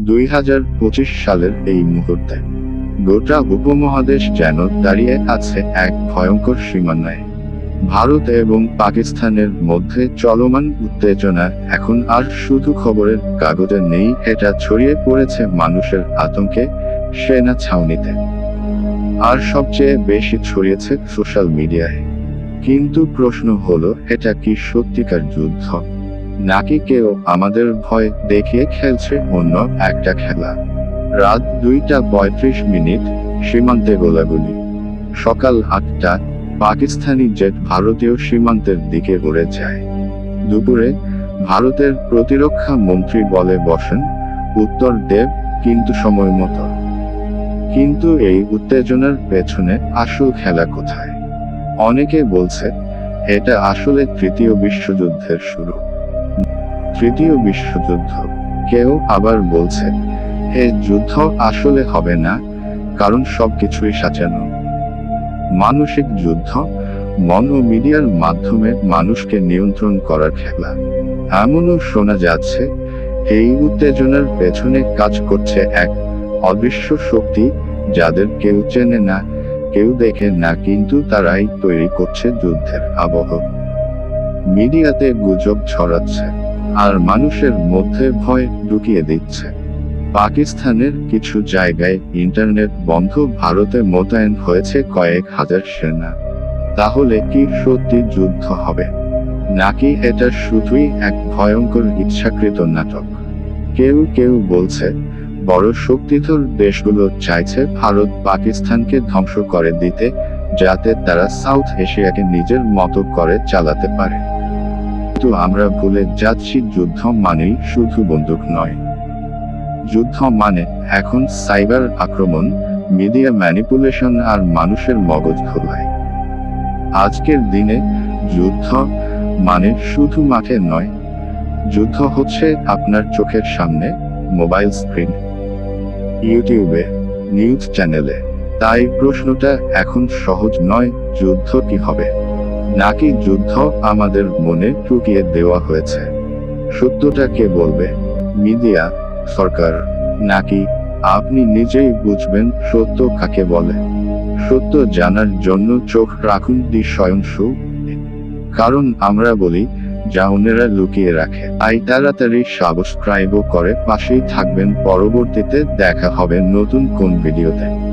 দুই পঁচিশ সালের এই মুহূর্তে, গোটা উপমহাদেশ যেন দাঁড়িয়ে আছে এক ভয়ঙ্কর সীমানায়। ভারত এবং পাকিস্তানের মধ্যে চলমান উত্তেজনা এখন আর শুধু খবরের কাগজে নেই, এটা ছড়িয়ে পড়েছে মানুষের আতঙ্কে সেনা ছাউনিতে। আর সবচেয়ে বেশি ছড়িয়েছে সোশ্যাল মিডিয়ায়। কিন্তু প্রশ্ন হলো, এটা কি সত্যিকার যুদ্ধ? নাকি কেউ আমাদের ভয় দেখিয়ে খেলছে অন্য একটা খেলা? রাত দুইটা পঁয়ত্রিশ মিনিট, সীমান্তে গোলাগুলি। সকাল আটটা, পাকিস্তানি জেট ভারতীয় সীমান্তের দিকে উড়ে যায়। দুপুরে, ভারতের প্রতিরক্ষা মন্ত্রী বলে বসেন, উত্তর দেব, কিন্তু সময় মতো। কিন্তু এই উত্তেজনার পেছনে আসল খেলা কোথায়? অনেকে বলছে, এটা আসলে তৃতীয় বিশ্বযুদ্ধের শুরু। তৃতীয় বিশ্বযুদ্ধ। কেউ আবার বলছে এ যুদ্ধ আসলে হবে না, কারণ সবকিছুই সাজানো। মানসিক যুদ্ধ, মন ও মিডিয়ার মাধ্যমে মানুষকে নিয়ন্ত্রণ করার খেলা। এমনও শোনা যাচ্ছে, এই উত্তেজনার পেছনে কাজ করছে এক অদৃশ্য শক্তি যাদের কেউ চেনে না, কেউ দেখে না, কিন্তু তারাই তৈরি করছে যুদ্ধের আবহ। মিডিয়াতে গুজব ছড়াচ্ছে। আর মানুষের মধ্যে ভয় ঢুকিয়ে দিচ্ছে। পাকিস্তানের কিছু জায়গায় ইন্টারনেট বন্ধ ভারতে মোতায়েন হয়েছে কয়েক হাজার সেনা। তাহলে কি সত্যি যুদ্ধ হবে? নাকি এটা শুধুই এক ভয়ঙ্কর ইচ্ছাকৃত নাটক? কেউ কেউ বলছে, বড় শক্তিধর দেশগুলো চাইছে ভারত পাকিস্তানকে ধ্বংস করে দিতে, যাতে তারা সাউথ এশিয়াকে নিজের মতো করে চালাতে পারে। কিন্তু আমরা ভুলে যাচ্ছি যুদ্ধ মানেই শুধু বন্দুক নয়। যুদ্ধ মানে এখন সাইবার আক্রমণ, মিডিয়া ম্যানিপুলেশন আর মানুষের মগজ খোলাই আজকের দিনে যুদ্ধ মানে শুধু মাঠে নয়, যুদ্ধ হচ্ছে আপনার চোখের সামনে, মোবাইল স্ক্রিন, ইউটিউবে, নিউজ চ্যানেলে। তাই প্রশ্নটা এখন সহজ নয়, যুদ্ধ কি হবে? নাকি যুদ্ধ আমাদের মনে ঢুকিয়ে দেওয়া হয়েছে? সত্যটা কে বলবে? মিডিয়া, সরকার। নাকি আপনি নিজেই বুঝবেন সত্য কাকে বলে? সত্য জানার জন্য চোখ রাখুন দি স্বয়ংসু। কারণ আমরা বলি, যা অন্যেরা লুকিয়ে রাখে। আই তাড়াতাড়ি সাবস্ক্রাইবও করে পাশেই থাকবেন। পরবর্তীতে দেখা হবে নতুন কোন ভিডিওতে।